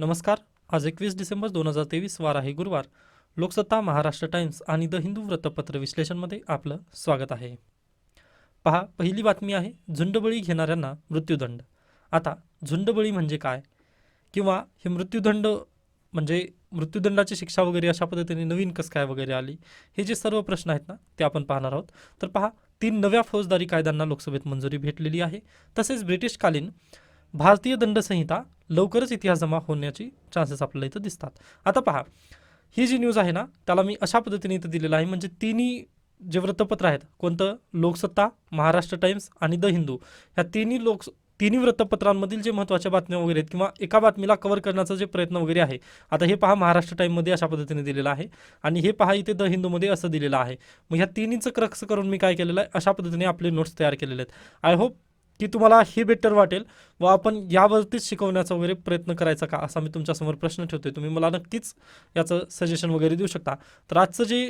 नमस्कार. आज एकवीस डिसेंबर दोन हजार तेवीस वार आहे गुरुवार. लोकसत्ता महाराष्ट्र टाइम्स आणि द हिंदू वृत्तपत्र विश्लेषणमध्ये आपलं स्वागत आहे. पहा पहिली बातमी आहे झुंडबळी घेणाऱ्यांना मृत्यूदंड. आता झुंडबळी म्हणजे काय? किंवा हे मृत्यूदंड म्हणजे मृत्यूदंडाची शिक्षा वगैरे अशा पद्धतीने नवीन कसं काय वगैरे आली? हे जे सर्व प्रश्न आहेत ना ते आपण पाहणार आहोत. तर पहा तीन नव्या फौजदारी कायद्यांना लोकसभेत मंजुरी भेटलेली आहे. तसेच ब्रिटिशकालीन भारतीय दंडसंहिता लवकरच इतिहास जमा होण्याची चान्सेस आपल्याला इथं दिसतात. आता पहा ही जी न्यूज आहे ना त्याला मी अशा पद्धतीने इथं दिलेलं आहे म्हणजे तिन्ही जे वृत्तपत्र आहेत कोणतं? लोकसत्ता महाराष्ट्र टाइम्स आणि द हिंदू ह्या तिन्ही लोक तिन्ही वृत्तपत्रांमधील जे महत्त्वाच्या बातम्या वगैरे आहेत किंवा एका बातमीला कव्हर करण्याचा जे प्रयत्न वगैरे आहे आता हे पहा महाराष्ट्र टाईममध्ये अशा पद्धतीने दिलेलं आहे आणि हे पहा इथे द हिंदूमध्ये असं दिलेलं आहे. मग ह्या तिन्हीचं क्रक्स करून मी काय केलेलं आहे? अशा पद्धतीने आपले नोट्स तयार केलेले आहेत. आय होप की तुम्हाला हे बेटर वाटेल. व आपण यावरतीच शिकवण्याचा वगैरे प्रयत्न करायचा का? असा मी तुमच्यासमोर प्रश्न ठेवतोय. तुम्ही मला नक्कीच याचं सजेशन वगैरे देऊ शकता. तर आजचं जे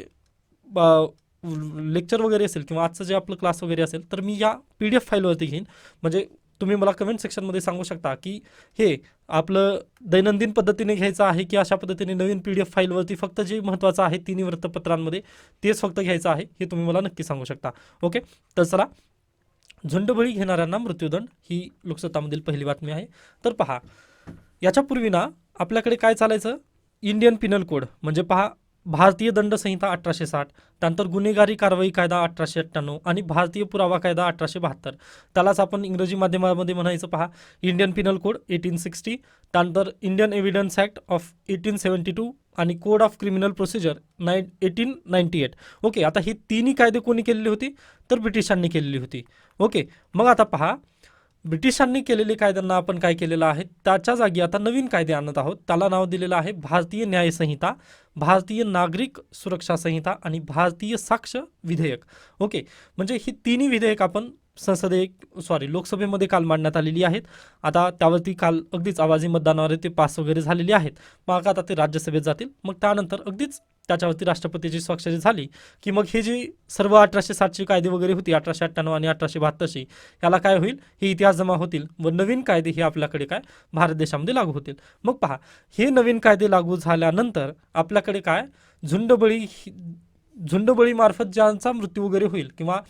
लेक्चर वगैरे असेल किंवा आजचं जे आपलं क्लास वगैरे असेल तर मी या पी डी एफ फाईलवरती घेईन. म्हणजे तुम्ही मला कमेंट सेक्शनमध्ये सांगू शकता की हे आपलं दैनंदिन पद्धतीने घ्यायचं आहे की अशा पद्धतीने नवीन पी डी एफ फाईलवरती फक्त जे महत्त्वाचं आहे तिन्ही वृत्तपत्रांमध्ये तेच फक्त घ्यायचं आहे हे तुम्ही मला नक्की सांगू शकता. ओके तर चला झुंडबळी घेणाऱ्यांना मृत्यूदंड ही लोकसत्तामधील पहिली बातमी आहे. तर पहा याच्यापूर्वी ना आपल्याकडे काय चालायचं? इंडियन पिनल कोड म्हणजे पहा भारतीय दंड संहिता अठराशे साठ त्यानंतर गुन्हेगारी कारवाई कायदा अठराशे अठ्ठ्याण्णव आणि भारतीय पुरावा कायदा अठराशे बहात्तर. त्यालाच आपण इंग्रजी माध्यमामध्ये म्हणायचं पहा. Indian penal code eighteen sixty त्यानंतर Indian evidence act of eighteen seventy two आणि code of criminal procedure nine eighteen ninety eight okay आता ही तिन्ही कायदे कोणी केलेली होती? तर ब्रिटिशांनी केलेली होती. ओके मग आता पहा. ब्रिटिशांनी केलेले कायद्यांना आपण काय केलेलं आहे त्याच्या जागी आता नवीन कायदे आणत आहोत. त्याला नाव दिलेलं आहे भारतीय न्याय संहिता भारतीय नागरिक सुरक्षा संहिता आणि भारतीय साक्ष विधेयक. ओके म्हणजे ही तिन्ही विधेयक आपण संसदे सॉरी लोकसभेमध्ये काल मांडण्यात आलेली आहेत. आता त्यावरती काल अगदीच आवाजी मतदानावर ते पास वगैरे झालेली आहेत. मग आता ते राज्यसभेत जातील. मग त्यानंतर अगदीच त्याच्यावरती राष्ट्रपतीची स्वाक्षरी झाली की मग हे जी सर्व अठराशे सातची कायदे वगैरे होती अठराशे अठ्ठ्याण्णव आणि अठराशे बहात्तरशी याला काय होईल? हे इतिहास जमा होतील. व नवीन कायदे हे आपल्याकडे काय? भारत देशामध्ये लागू होतील. मग पहा हे नवीन कायदे लागू झाल्यानंतर आपल्याकडे काय? झुंडबळी ही- झुंडबळीमार्फत ज्यांचा मृत्यू वगैरे होईल किंवा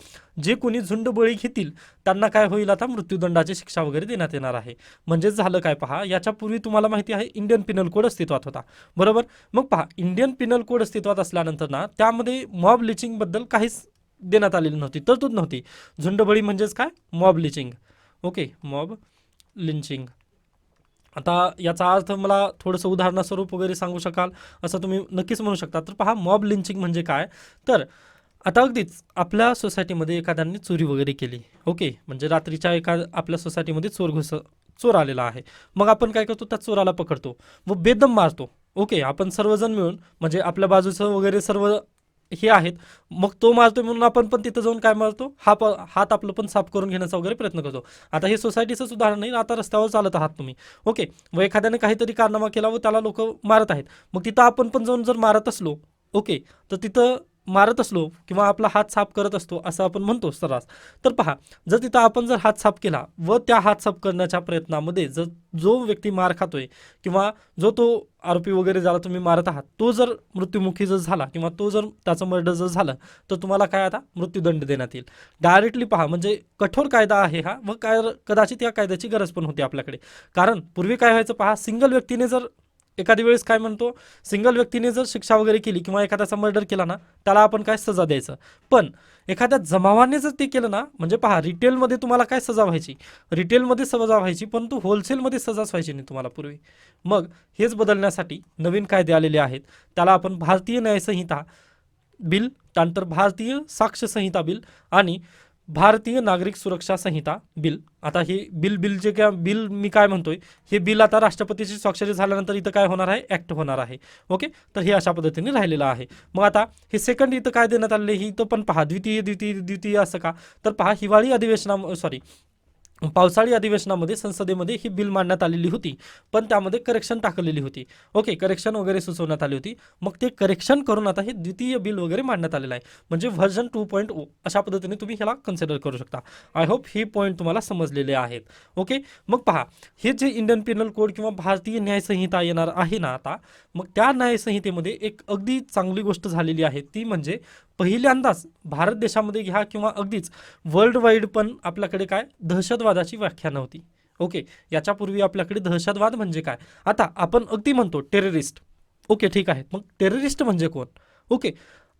जे कोणी झुंडबळी घेतील त्यांना काय होईल आता? मृत्यूदंडाची शिक्षा वगैरे देण्यात येणार आहे. म्हणजेच झालं काय पहा? याच्यापूर्वी तुम्हाला माहिती आहे इंडियन पिनल कोड अस्तित्वात होता. बरोबर? मग पहा इंडियन पिनल कोड अस्तित्वात असल्यानंतर ना त्यामध्ये मॉब लिचिंगबद्दल काहीच देण्यात आलेली नव्हती तरतूद नव्हती. झुंडबळी म्हणजेच काय? Mob lynching. Okay mob lynching. आता याचा अर्थ मला थोडंसं उदाहरणास्वरूप वगैरे सांगू शकाल असं तुम्ही नक्कीच म्हणू शकता. तर पहा मॉब लिंचिंग म्हणजे काय? तर आता अगदीच आपल्या सोसायटीमध्ये एखाद्याने चोरी वगैरे केली ओके? म्हणजे रात्रीच्या एका आपल्या सोसायटीमध्ये चोर घुस चोर आलेला आहे. मग आपण काय करतो? त्या चोराला पकडतो व बेदम मारतो ओके? आपण सर्वजण मिळून म्हणजे आपल्या बाजूचं वगैरे सर्व हे आहेत. मग तो मारतो म्हणून आपण पण तिथं जाऊन काय मारतो? हा प हात आपलं पण साफ करून घेण्याचा वगैरे प्रयत्न करतो. आता हे सोसायटीचंच उदाहरण नाही आता रस्त्यावर चालत आहात तुम्ही. ओके व एखाद्याने काहीतरी कारनामा केला व त्याला लोक मारत आहेत. मग तिथं आपण पण जाऊन जर मारत असलो ओके तर तिथं मारत असलो किंवा आपला हात साफ करत असतो असं आपण म्हणतो सर्रास. तर पहा जर तिथं आपण जर हात साफ केला व त्या हात साफ करण्याच्या प्रयत्नामध्ये जर जो व्यक्ती मार खातोय किंवा जो तो आरोपी वगैरे ज्याला तुम्ही मारत आहात तो जर मृत्युमुखी जर झाला किंवा तो जर त्याचं मर्डर जर झालं तर तुम्हाला काय आता मृत्यूदंड देण्यात येईल. डायरेक्टली पहा म्हणजे कठोर कायदा आहे हा व काय कदाचित या कायद्याची गरज पण होती आपल्याकडे. कारण पूर्वी काय व्हायचं पहा सिंगल व्यक्तीने जर एखाद्या वेळेस काय म्हणतो सिंगल व्यक्तीने जर शिक्षा वगैरे केली किंवा एखाद्याचा मर्डर केला ना त्याला आपण काय सजा द्यायचं? पण एखाद्या जमावाने जर ते केलं ना म्हणजे पहा रिटेलमध्ये तुम्हाला काय सजा व्हायची? रिटेलमध्ये सजा व्हायची परंतु होलसेलमध्ये सजाच व्हायची नाही तुम्हाला पूर्वी. मग हेच बदलण्यासाठी नवीन कायदे आलेले आहेत. त्याला आपण भारतीय न्यायसंहिता बिल त्यानंतर भारतीय साक्ष संहिता बिल आणि भारतीय नागरिक सुरक्षा संहिता बिल. आता हे बिल बिल जे काय बिल मी काय म्हणतोय हे बिल आता राष्ट्रपतीची स्वाक्षरी झाल्यानंतर इथं काय होणार आहे? ॲक्ट होणार आहे. ओके तर हे अशा पद्धतीने राहिलेलं आहे. मग आता हे सेकंड इथं काय देण्यात आलेले ही इथं पण पहा. द्वितीय द्वितीय द्वितीय असं का? तर पहा हिवाळी अधिवेशना सॉरी पावसाळी अधिवेशनामध्ये संसदेमध्ये ही बिल मांडण्यात आलेली होती पण त्यामध्ये करेक्शन टाकलेली होती. ओके करेक्शन वगैरे सुचवण्यात आली होती. मग ते करेक्शन करून आता हे द्वितीय बिल वगैरे मांडण्यात आलेलं आहे. म्हणजे व्हर्जन टू पॉईंट ओ अशा पद्धतीने तुम्ही ह्याला कन्सिडर करू शकता. आय होप ही पॉईंट तुम्हाला समजलेले आहेत. ओके मग पहा हे जे इंडियन पिनल कोड किंवा भारतीय न्यायसंहिता येणार आहे ना आता मग त्या न्यायसंहितेमध्ये एक अगदी चांगली गोष्ट झालेली आहे. ती म्हणजे पहिल्यांदाच भारत देशामध्ये घ्या किंवा अगदीच वर्ल्ड वाईड पण आपल्याकडे काय? दहशतवादाची व्याख्या नव्हती. ओके याच्यापूर्वी आपल्याकडे दहशतवाद म्हणजे काय? आता आपण अगदी म्हणतो टेररिस्ट ओके ठीक आहे. मग टेररिस्ट म्हणजे कोण? ओके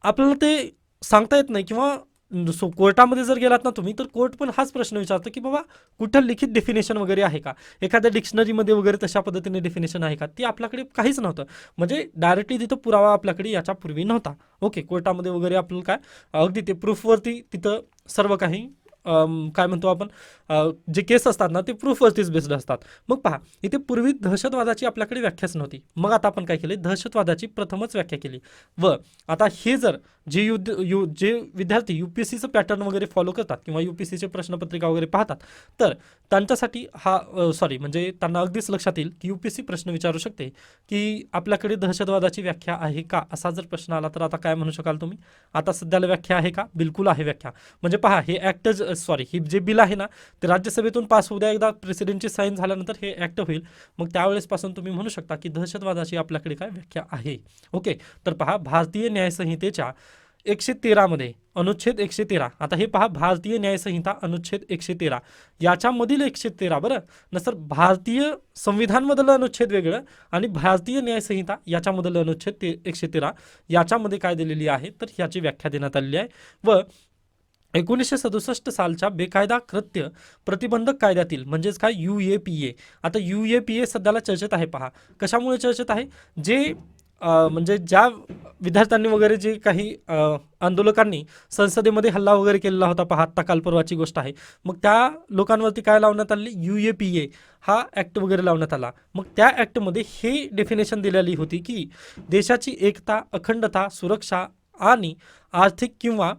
आपल्याला ते सांगता येत नाही किंवा सो कोर्टामध्ये जर गेलात ना तुम्ही तर कोर्ट पण हाच प्रश्न विचारतो की बाबा कुठं लिखित डेफिनेशन वगैरे आहे का? एखाद्या डिक्शनरीमध्ये वगैरे तशा पद्धतीने डेफिनेशन आहे का? ती आपल्याकडे काहीच नव्हतं. म्हणजे डायरेक्टली तिथं पुरावा आपल्याकडे याच्यापूर्वी नव्हता. ओके कोर्टामध्ये वगैरे आपल्याला काय? अगदी ते प्रूफवरती तिथं सर्व काही काय म्हणतो आपण? जे केस असतात ना ते प्रूफवरतीच बेस्ड असतात. मग पहा इथे पूर्वी दहशतवादाची आपल्याकडे व्याख्याच नव्हती. मग आता आपण काय केले? दहशतवादाची प्रथमच व्याख्या केली. व आता हे जर जे युद्ध यु जे विद्यार्थी यू पी एस सीचं पॅटर्न वगैरे फॉलो करतात किंवा यू पी एस सीचे प्रश्नपत्रिका वगैरे पाहतात तर त्यांच्यासाठी हा सॉरी म्हणजे त्यांना अगदीच लक्षात येईल की यू पी एस सी प्रश्न विचारू शकते की आपल्याकडे दहशतवादाची व्याख्या आहे का? असा जर प्रश्न आला तर आता काय म्हणू शकाल तुम्ही? आता सध्याला व्याख्या आहे का? बिलकुल आहे व्याख्या. म्हणजे पहा हे ॲक्ट सॉरी ही जे बिल आहे ना ते राज्यसभेतून पास होऊ द्या. एकदा प्रेसिडेंटची साईन झाल्यानंतर हे ॲक्ट होईल. मग त्यावेळेसपासून तुम्ही म्हणू शकता की दहशतवादाची आपल्याकडे काय व्याख्या आहे. ओके तर पहा भारतीय न्यायसंहितेच्या एकशे तेरामध्ये अनुच्छेद एकशे तेरा. आता हे पहा भारतीय न्यायसंहिता अनुच्छेद एकशे तेरा. याच्यामधील एकशे तेरा बरं? नसर भारतीय संविधानमधलं अनुच्छेद वेगळं आणि भारतीय न्यायसंहिता याच्यामधलं अनुच्छेद ते एकशे तेरा याच्यामध्ये काय दिलेली आहे? तर ह्याची व्याख्या देण्यात आलेली आहे. व एकोणीसशे सदुसष्ट सालच्या बेकायदा कृत्य प्रतिबंधक कायद्यातील म्हणजेच काय यू ए पी ए. आता यू ए पी ए सध्याला चर्चेत आहे पहा. कशामुळे चर्चेत आहे? जे म्हणजे ज्या विद्यार्थ्यांनी वगैरे जे काही आंदोलकांनी संसदेमध्ये हल्ला वगैरे केलेला होता पहा आत्ता काल परवाची गोष्ट आहे. मग त्या लोकांवरती काय लावण्यात आले यू ए पी ए हा ॲक्ट वगैरे लावण्यात आला. मग त्या ॲक्टमध्ये हे डेफिनेशन दिलेली होती की देशाची एकता अखंडता सुरक्षा आणि आर्थिक किंवा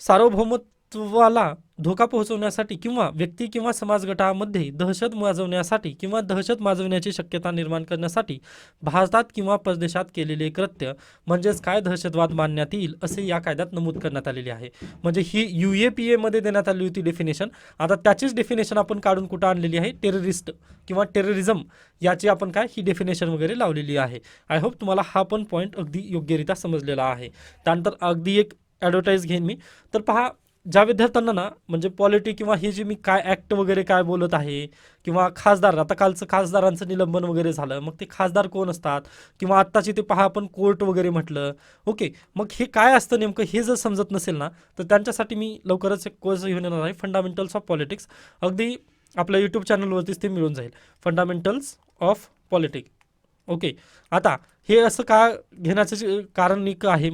सार्वभौमत्वाला धोका पोहोचवण्यासाठी किंवा व्यक्ती किंवा समाजगटामध्ये दहशत माजवण्यासाठी किंवा दहशत माजवण्याची शक्यता निर्माण करण्यासाठी भारतात किंवा परदेशात केलेले कृत्य म्हणजेच काय दहशतवाद मानण्यात येईल असे या कायद्यात नमूद करण्यात आलेले आहे. म्हणजे ही यू ए पी एमध्ये देण्यात आली होती डेफिनेशन आता त्याचीच डेफिनेशन आपण काढून कुठं आणलेली आहे? टेररिस्ट किंवा टेररिझम याची आपण काय? ही डेफिनेशन वगैरे लावलेली आहे. आय होप तुम्हाला हा पण पॉईंट अगदी योग्यरित्या समजलेला आहे. त्यानंतर अगदी एक ॲडव्हर्टाईज घेईन मी. तर पहा ज्या विद्यार्थ्यांना ना म्हणजे पॉलिटी किंवा हे जे मी काय ॲक्ट वगैरे काय बोलत आहे किंवा खासदार आता कालचं खासदारांचं निलंबन वगैरे झालं मग ते खासदार कोण असतात? किंवा आत्ताची ते पहा आपण कोर्ट वगैरे म्हटलं. ओके मग हे काय असतं नेमकं हे जर समजत नसेल ना तर त्यांच्यासाठी मी लवकरच एक कोर्स घेऊन येणार आहे फंडामेंटल्स ऑफ पॉलिटिक्स अगदी आपल्या यूट्यूब चॅनलवरतीच ते मिळून जाईल. फंडामेंटल्स ऑफ पॉलिटिक्स ओके आता हे असं का घेण्याचं जे कारण एक आहे?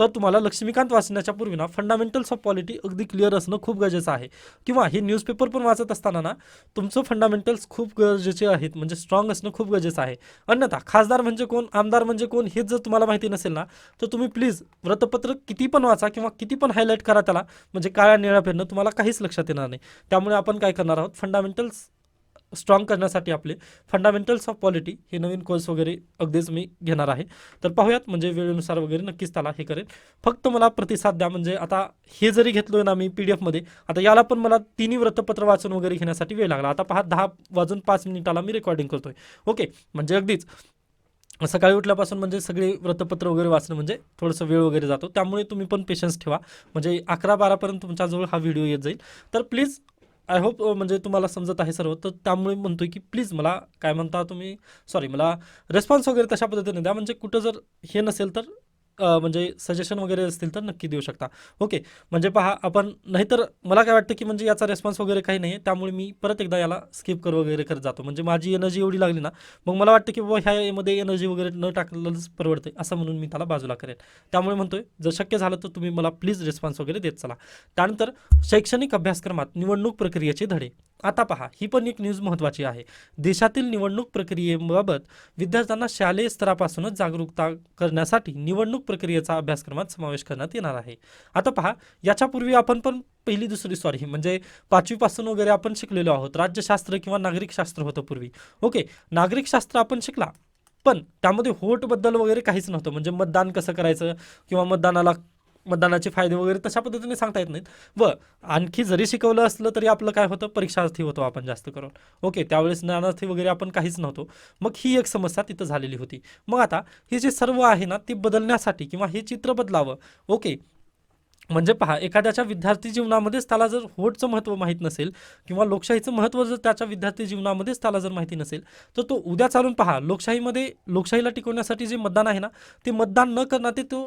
तर तुम्हाला लक्ष्मीकांत वाचण्याच्या पूर्वी ना फंडामेंटल्स ऑफ पॉलिटी अगदी क्लिअर असणं खूप गरजेचं आहे. किंवा हे न्यूजपेपर पण वाचत असताना ना तुमचं फंडामेंटल्स खूप गरजेचे आहेत म्हणजे स्ट्रॉंग असणं खूप गरजेचं आहे. अन्यथा खासदार म्हणजे कोण आमदार म्हणजे कोण हेच जर तुम्हाला माहिती नसेल ना तर तुम्ही प्लीज वृत्तपत्र किती पण वाचा किंवा किती पण हायलाईट करा त्याला म्हणजे काळ्या निळ्या पेरनं तुम्हाला काहीच लक्षात येणार नाही. त्यामुळे आपण काय करणार आहोत? फंडामेंटल्स स्ट्रॉंग करण्यासाठी आपले फंडामेंटल्स ऑफ पॉलिटी हे नवीन कोर्स वगैरे अगदीच मी घेणार आहे. तर पाहूयात म्हणजे वेळेनुसार वगैरे नक्कीच त्याला हे करेन. फक्त मला प्रतिसाद द्या म्हणजे आता हे जरी घेतलोय ना मी पी डी एफमध्ये आता याला पण मला तिन्ही वृत्तपत्र वाचून वगैरे घेण्यासाठी वेळ लागला. आता पहा दहा वाजून पाच मिनिटाला मी रेकॉर्डिंग करतोय. ओके म्हणजे अगदीच. सकाळी उठल्यापासून म्हणजे सगळे वृत्तपत्र वगैरे वाचणं म्हणजे थोडंसं वेळ वगैरे जातो. त्यामुळे तुम्ही पण पेशन्स ठेवा. म्हणजे अकरा बारापर्यंत तुमच्याजवळ हा व्हिडिओ येत जाईल. तर प्लीज आय होप म्हणजे तुम्हाला समजत आहे सर्व. तर त्यामुळे म्हणतोय की प्लीज मला काय म्हणता तुम्ही? सॉरी मला रेस्पॉन्स वगैरे तशा पद्धतीने द्या. म्हणजे कुठं जर हे नसेल तर म्हणजे सजेशन वगैरे असतील तर नक्की देऊ शकता. ओके म्हणजे पहा आपण नाहीतर मला काय वाटतं की म्हणजे याचा रेस्पॉन्स वगैरे काही नाही आहे त्यामुळे मी परत एकदा याला स्किप कर वगैरे करत जातो. म्हणजे माझी एनर्जी एवढी लागली ना मग मला वाटतं की बाबा ह्या यामध्ये एनर्जी वगैरे न टाकलेलंच परवडते असं म्हणून मी त्याला बाजूला करेन. त्यामुळे म्हणतोय जर शक्य झालं तर तुम्ही मला प्लीज रिस्पॉन्स वगैरे देत चला. त्यानंतर शैक्षणिक अभ्यासक्रमात निवडणूक प्रक्रियेचे धडे. आता पहा ही पण एक न्यूज महत्त्वाची आहे. देशातील निवडणूक प्रक्रियेबाबत विद्यार्थ्यांना शालेय स्तरापासूनच जागरूकता करण्यासाठी निवडणूक प्रक्रियेचा अभ्यासक्रमात समावेश करण्यात येणार आहे. आता पहा याच्यापूर्वी आपण पण पहिली दुसरी सॉरी म्हणजे पाचवीपासून वगैरे आपण शिकलेलो आहोत. राज्यशास्त्र किंवा नागरिकशास्त्र होतं पूर्वी. ओके नागरिकशास्त्र आपण शिकला पण त्यामध्ये होटबद्दल वगैरे काहीच नव्हतं. म्हणजे मतदान कसं करायचं किंवा मतदानाला मतदानाचे फायदे वगैरे तशा पद्धतीने सांगता येत नाहीत. व आणखी जरी शिकवलं असलं तरी आपलं काय होतं? परीक्षार्थी होतो आपण जास्त करून. ओके त्यावेळेस ज्ञानार्थी वगैरे आपण काहीच नव्हतो. मग ही एक समस्या तिथं झालेली होती. मग आता हे जे सर्व आहे ना ते बदलण्यासाठी किंवा हे चित्र बदलावं ओके. म्हणजे पहा एखाद्याच्या विद्यार्थी जीवनामध्येच त्याला जर होटचं महत्त्व माहीत नसेल किंवा लोकशाहीचं महत्त्व जर त्याच्या विद्यार्थी जीवनामध्येच त्याला जर माहिती नसेल तर तो उद्या चालून पहा लोकशाहीमध्ये लोकशाहीला टिकवण्यासाठी जे मतदान आहे ना ते मतदान न करणार ते तो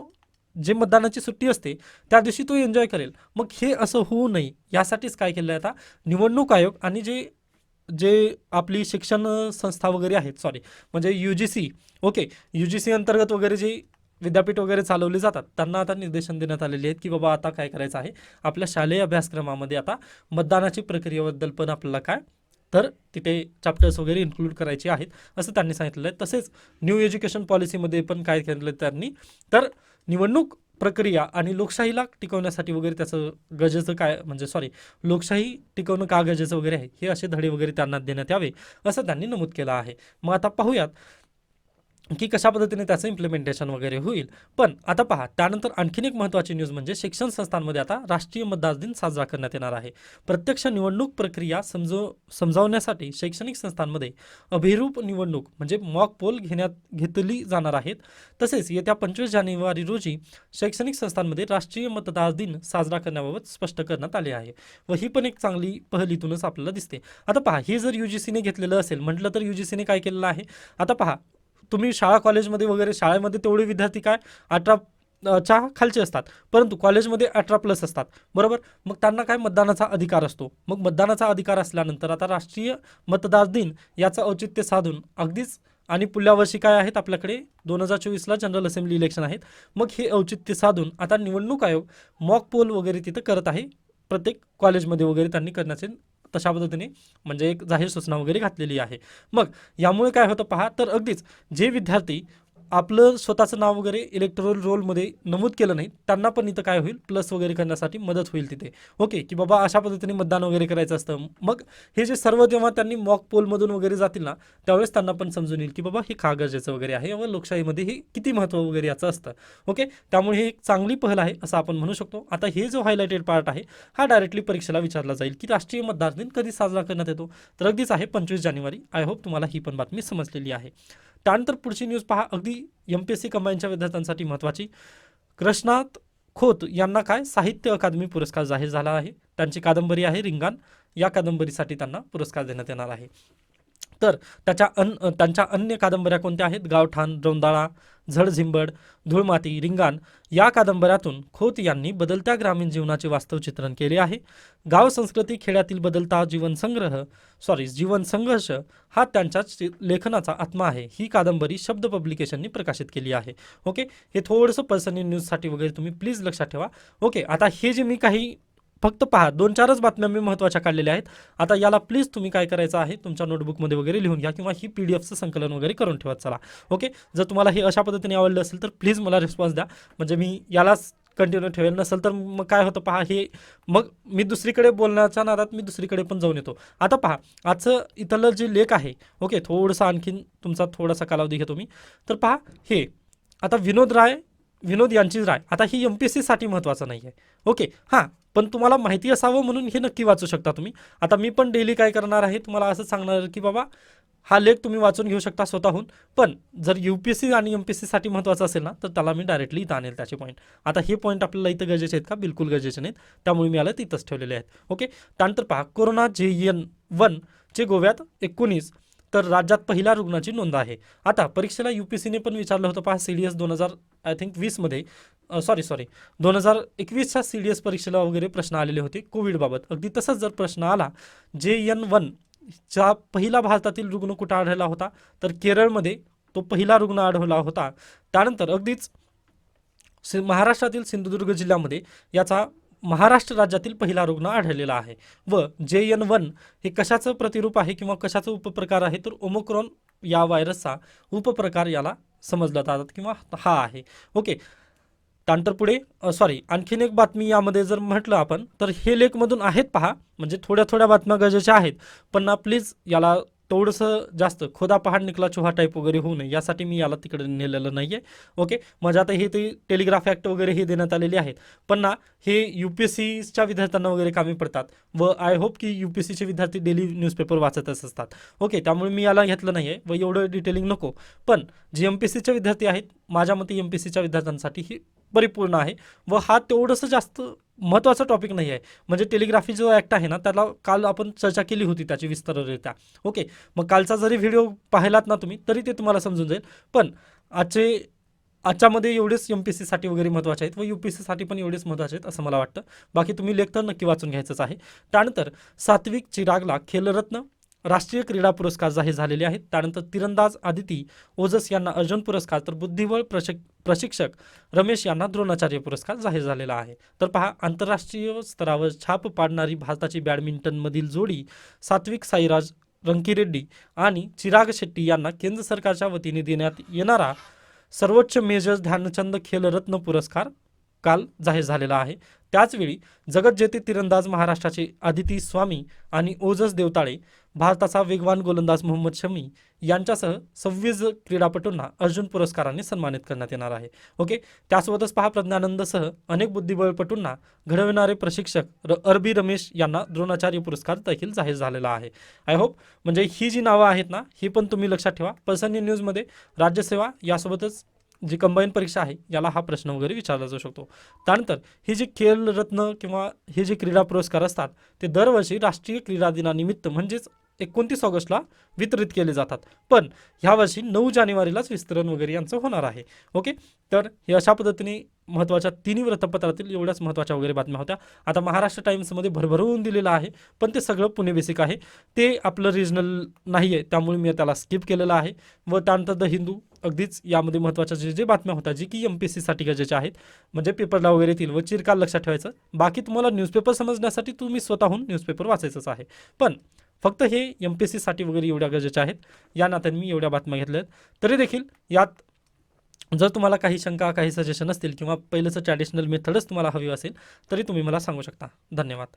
जे मतदानाची सुट्टी असते त्या दिवशी तो एन्जॉय करेल. मग हे असं होऊ नये यासाठीच काय केलं आहे आता? निवडणूक आयोग आणि जे जे आपली शिक्षण संस्था वगैरे आहेत सॉरी म्हणजे U G C okay U G C अंतर्गत वगैरे जे विद्यापीठ वगैरे चालवले जातात त्यांना आता निर्देशन देण्यात आलेले आहेत की बाबा आता काय करायचं आहे? आपल्या शालेय अभ्यासक्रमामध्ये आता मतदानाची प्रक्रियेबद्दल पण आपल्याला काय तर तिथे चॅप्टर्स वगैरे इन्क्लूड करायचे आहेत असं त्यांनी सांगितलेलं आहे. तसेच न्यू एज्युकेशन पॉलिसीमध्ये पण काय केलं त्यांनी? तर निवडणूक प्रक्रिया आणि लोकशाहीला टिकवण्यासाठी वगैरे त्याचं गरजेचं काय म्हणजे सॉरी लोकशाही टिकवणं का गरजेचं वगैरे आहे? हे असे धडे वगैरे त्यांना देण्यात यावे असं त्यांनी नमूद केलं आहे. मग आता पाहूयात की कशा पद्धतीने त्याचं इम्प्लिमेंटेशन वगैरे होईल. पण आता पहा त्यानंतर आणखीन एक महत्त्वाची न्यूज म्हणजे शिक्षण संस्थांमध्ये आता राष्ट्रीय मतदार दिन साजरा करण्यात येणार आहे. प्रत्यक्ष निवडणूक प्रक्रिया समजव समजावण्यासाठी शैक्षणिक संस्थांमध्ये अभिरूप निवडणूक म्हणजे मॉक पोल घेण्यात घेतली जाणार आहेत. तसेच येत्या पंचवीस जानेवारी रोजी शैक्षणिक संस्थांमध्ये राष्ट्रीय मतदार दिन साजरा करण्याबाबत स्पष्ट करण्यात आले आहे. व ही पण एक चांगली पहलीतूनच आपल्याला दिसते. आता पहा हे जर यू जी सीने घेतलेलं असेल म्हटलं तर यू जी सीने काय केलेलं आहे? आता पहा तुम्ही शाळा कॉलेजमध्ये वगैरे शाळेमध्ये तेवढे विद्यार्थी काय? अठरा च्या खालचे असतात. परंतु कॉलेजमध्ये अठरा प्लस असतात. बरोबर? मग त्यांना काय? मतदानाचा अधिकार असतो. मग मतदानाचा अधिकार असल्यानंतर आता राष्ट्रीय मतदार दिन याचं औचित्य साधून अगदीच आणि पुढल्या वर्षी काय आहेत आपल्याकडे? दोन हजार चोवीसला जनरल असेंब्ली इलेक्शन आहेत. मग हे औचित्य साधून आता निवडणूक आयोग मॉक पोल वगैरे तिथं करत आहे. प्रत्येक कॉलेजमध्ये वगैरे त्यांनी करण्याचे तशा पद्धतीने म्हणजे एक जाहीर सूचना वगैरे घातलेली आहे. मग यामुळे काय होतं पहा तर अगदीच जे विद्यार्थी आपलं स्वतःचं नाव वगैरे इलेक्ट्रोल रोलमध्ये नमूद केलं नाही त्यांना पण इथं काय होईल? प्लस वगैरे करण्यासाठी मदत होईल तिथे. ओके की बाबा अशा पद्धतीने मतदान वगैरे करायचं असतं. मग हे जे सर्व जेव्हा त्यांनी मॉक पोलमधून वगैरे जातील ना त्यावेळेस त्यांना पण समजून येईल की बाबा हे का गरजेचं वगैरे आहे व लोकशाहीमध्ये हे किती महत्त्व वगैरे याचं असतं. ओके त्यामुळे हे एक चांगली पहल आहे असं आपण म्हणू शकतो. आता हे जो हायलाइटेड पार्ट आहे हा डायरेक्टली परीक्षेला विचारला जाईल की राष्ट्रीय मतदार दिन कधी साजरा करण्यात येतो? तर अगदीच आहे पंचवीस जानेवारी. आय होप तुम्हाला ही पण बातमी समजलेली आहे. त्यानंतर पुढची न्यूज पहा. अगदी एम पी एस सी कंबाईनच्या विद्यार्थ्यांसाठी महत्त्वाची कृष्णात खोत यांना काय? साहित्य अकादमी पुरस्कार जाहीर झाला आहे. त्यांची कादंबरी आहे रिंगाण या कादंबरीसाठी त्यांना पुरस्कार देण्यात येणार आहे. तर त्याच्या अन त्यांच्या अन्य कादंबऱ्या कोणत्या आहेत? गावठाण रौंदाळा झडझिंबड धूळमाती रिंगाण या कादंबऱ्यातून खोत यांनी बदलत्या ग्रामीण जीवनाचे वास्तव चित्रण केले आहे. गाव संस्कृती खेड्यातील बदलता जीवनसंग्रह सॉरी जीवन संघर्ष हा त्यांच्या लेखनाचा आत्मा आहे. ही कादंबरी शब्द पब्लिकेशननी प्रकाशित केली आहे. ओके? हे थोडंसं पर्सनल न्यूजसाठी वगैरे तुम्ही प्लीज लक्षात ठेवा. ओके? आता हे जे मी काही फक्त पहा दोन चारच बातम्या मी महत्त्वाच्या काढलेल्या आहेत. आता याला प्लीज तुम्ही काय करायचं आहे तुमच्या नोटबुकमध्ये वगैरे लिहून घ्या किंवा ही पी डी एफचं संकलन वगैरे करून ठेवत चला. ओके जर तुम्हाला हे अशा पद्धतीने आवडलं असेल तर प्लीज मला रिस्पॉन्स द्या. म्हणजे मी यालाच कंटिन्यू ठेवेल नसेल तर मग काय होतं पहा हे मग मी दुसरीकडे बोलण्याच्या नादात मी दुसरीकडे पण जाऊन येतो. आता पहा आजचं इथलं जे लेख आहे ओके थोडंसं आणखीन तुमचा थोडासा कालावधी घेतो मी. तर पहा हे आता विनोद राय विनोद यांची राय. आता ही एम पी एस सीसाठी महत्त्वाचं नाही आहे ओके हां पण तुम्हाला माहिती असावं म्हणून हे नक्की वाचू शकता तुम्ही. आता मी पण डेली काय करणार आहे तुम्हाला असं सांगणार की बाबा हा लेख तुम्ही वाचून घेऊ शकता स्वतःहून. पण जर यू पी एस सी आणि एम पी एस सीसाठी महत्त्वाचं असेल ना तर त्याला मी डायरेक्टली इथं आणेल त्याचे पॉईंट आता हे पॉईंट आपल्याला इथं गरजेचे आहेत का? बिलकुल गरजेचे नाहीत. त्यामुळे मी याला तिथंच ठेवलेले आहेत. ओके त्यानंतर पहा कोरोना जे एन वनचे गोव्यात एकोणीस तर राज्यात पहिल्या रुग्णाची नोंद आहे. आता परीक्षेला यू पी सीने पण विचारलं होतं पहा सी डी एस दोन हजार आय थिंक वीसमध्ये. सॉरी सॉरी दोन हजार एकवीसच्या सी डी एस परीक्षेला वगैरे प्रश्न आलेले होते कोविडबाबत. अगदी तसंच जर प्रश्न आला जे एन वन चा पहिला भारतातील रुग्ण कुठं आढळला होता? तर केरळमध्ये तो पहिला रुग्ण आढळला होता. त्यानंतर अगदीच सि महाराष्ट्रातील सिंधुदुर्ग जिल्ह्यामध्ये याचा महाराष्ट्र राज्यातील पहिला रुग्ण आढळलेला आहे. व जे एन वन हे कशाचं प्रतिरूप आहे किंवा कशाचं उपप्रकार आहे? तर ओमोक्रॉन या व्हायरसचा उपप्रकार याला समजला जातात किंवा हा आहे. ओके. त्यानंतर पुढे सॉरी आणखीन एक बातमी यामध्ये जर म्हटलं आपण तर हे लेखमधून आहेत पहा म्हणजे थोड्या थोड्या बातम्या गरजेच्या आहेत पण ना प्लीज याला थोडंसं जास्त खोदा पहाड निकला चोहा टाईप वगैरे होऊ नये यासाठी मी याला तिकडे नेलेलं नाही आहे ओके म्हणजे आता हे ते टेलिग्राफ ॲक्ट वगैरे हे देण्यात आलेले आहेत पण ना हे यू पी एस सीच्या विद्यार्थ्यांना वगैरे कामी पडतात व आय होप की यू पी एस सीचे विद्यार्थी डेली न्यूजपेपर वाचतच असतात ओके त्यामुळे मी याला घेतलं नाही आहे व एवढं डिटेलिंग नको पण जे एम पी एस सीचे विद्यार्थी आहेत माझ्या मते एम पी एस सीच्या विद्यार्थ्यांसाठी ही परिपूर्ण आहे व हा तेवढंसं जास्त महत्त्वाचा टॉपिक नाही आहे. म्हणजे टेलिग्राफी जो ॲक्ट आहे ना त्याला काल आपण चर्चा केली होती त्याची विस्ताररित्या. ओके मग कालचा जरी व्हिडिओ पाहिलात ना तुम्ही तरी ते तुम्हाला समजून जाईल. पण आजचे आजच्यामध्ये एवढेच एम पी सीसाठी वगैरे महत्त्वाचे आहेत व यू पी सीसाठी पण एवढेच महत्त्वाचे आहेत असं मला वाटतं. बाकी तुम्ही लेख तर नक्की वाचून घ्यायचंच आहे. त्यानंतर सात्विक चिरागला खेलरत्न राष्ट्रीय क्रीडा पुरस्कार जाहीर झालेले आहेत. त्यानंतर तिरंदाज आदिती ओजस यांना अर्जुन पुरस्कार तर बुद्धिबळ प्रशिक प्रशिक्षक रमेश यांना द्रोणाचार्य पुरस्कार जाहीर झालेला आहे. तर पहा आंतरराष्ट्रीय स्तरावर छाप पाडणारी भारताची बॅडमिंटनमधील जोडी सात्विक साईराज रंकीरेड्डी आणि चिराग शेट्टी यांना केंद्र सरकारच्या वतीने देण्यात येणारा सर्वोच्च मेजर ध्यानचंद खेलरत्न पुरस्कार काल जाहीर झालेला आहे. त्याचवेळी जगतजेते तिरंदाज महाराष्ट्राचे आदिती स्वामी आणि ओजस देवताळे भारताचा वेगवान गोलंदाज मोहम्मद शमी यांच्यासह सव्वीस क्रीडापटूंना अर्जुन पुरस्काराने सन्मानित करण्यात येणार आहे. ओके? त्यासोबतच पहा प्रज्ञानंदसह अनेक बुद्धिबळपटूंना घडविणारे प्रशिक्षक र अरबी रमेश यांना द्रोणाचार्य पुरस्कार देखील जाहीर झालेला आहे. आय होप म्हणजे ही जी नावं आहेत ना ही पण तुम्ही लक्षात ठेवा. पर्सन्य न्यूजमध्ये राज्यसेवा यासोबतच जी कंबाईन परीक्षा आहे याला हा प्रश्न वगैरे विचारला जाऊ शकतो. त्यानंतर ही जी खेलरत्न किंवा हे जे क्रीडा पुरस्कार असतात ते दरवर्षी राष्ट्रीय क्रीडा दिनानिमित्त म्हणजेच एकोणतीस ऑगस्टला वितरित केले जातात. पण ह्यावर्षी नऊ जानेवारीलाच विस्तरण वगैरे यांचं होणार आहे. ओके? तर हे अशा पद्धतीने महत्त्वाच्या तिन्ही वृत्तपत्रातील एवढ्याच महत्त्वाच्या वगैरे बातम्या होत्या. आता महाराष्ट्र टाइम्समध्ये भरभरवून दिलेलं आहे पण ते सगळं पुणे बेसिक आहे. ते आपलं रिजनल नाही आहे त्यामुळे मी त्याला स्किप केलेलं आहे. व त्यानंतर द हिंदू अगदीच यामध्ये महत्त्वाच्या जे जे बातम्या होत्या जी की एम पी एस सीसाठी गरजेच्या आहेत म्हणजे पेपरला वगैरे येतील व चिरकाल लक्षात ठेवायचं. बाकी तुम्हाला न्यूजपेपर समजण्यासाठी तुम्ही स्वतःहून न्यूजपेपर वाचायचंच आहे. पण फक्त हे एम पी एस सीसाठी वगैरे एवढ्या गरजेच्या आहेत. या नात्याने मी एवढ्या बातम्या घेतल्या आहेत. तरी देखील यात जर तुम्हाला काही शंका काही सजेशन असतील किंवा पहिलंचं ट्रॅडिशनल मेथडच तुम्हाला हवी असेल तरी तुम्ही मला सांगू शकता. धन्यवाद.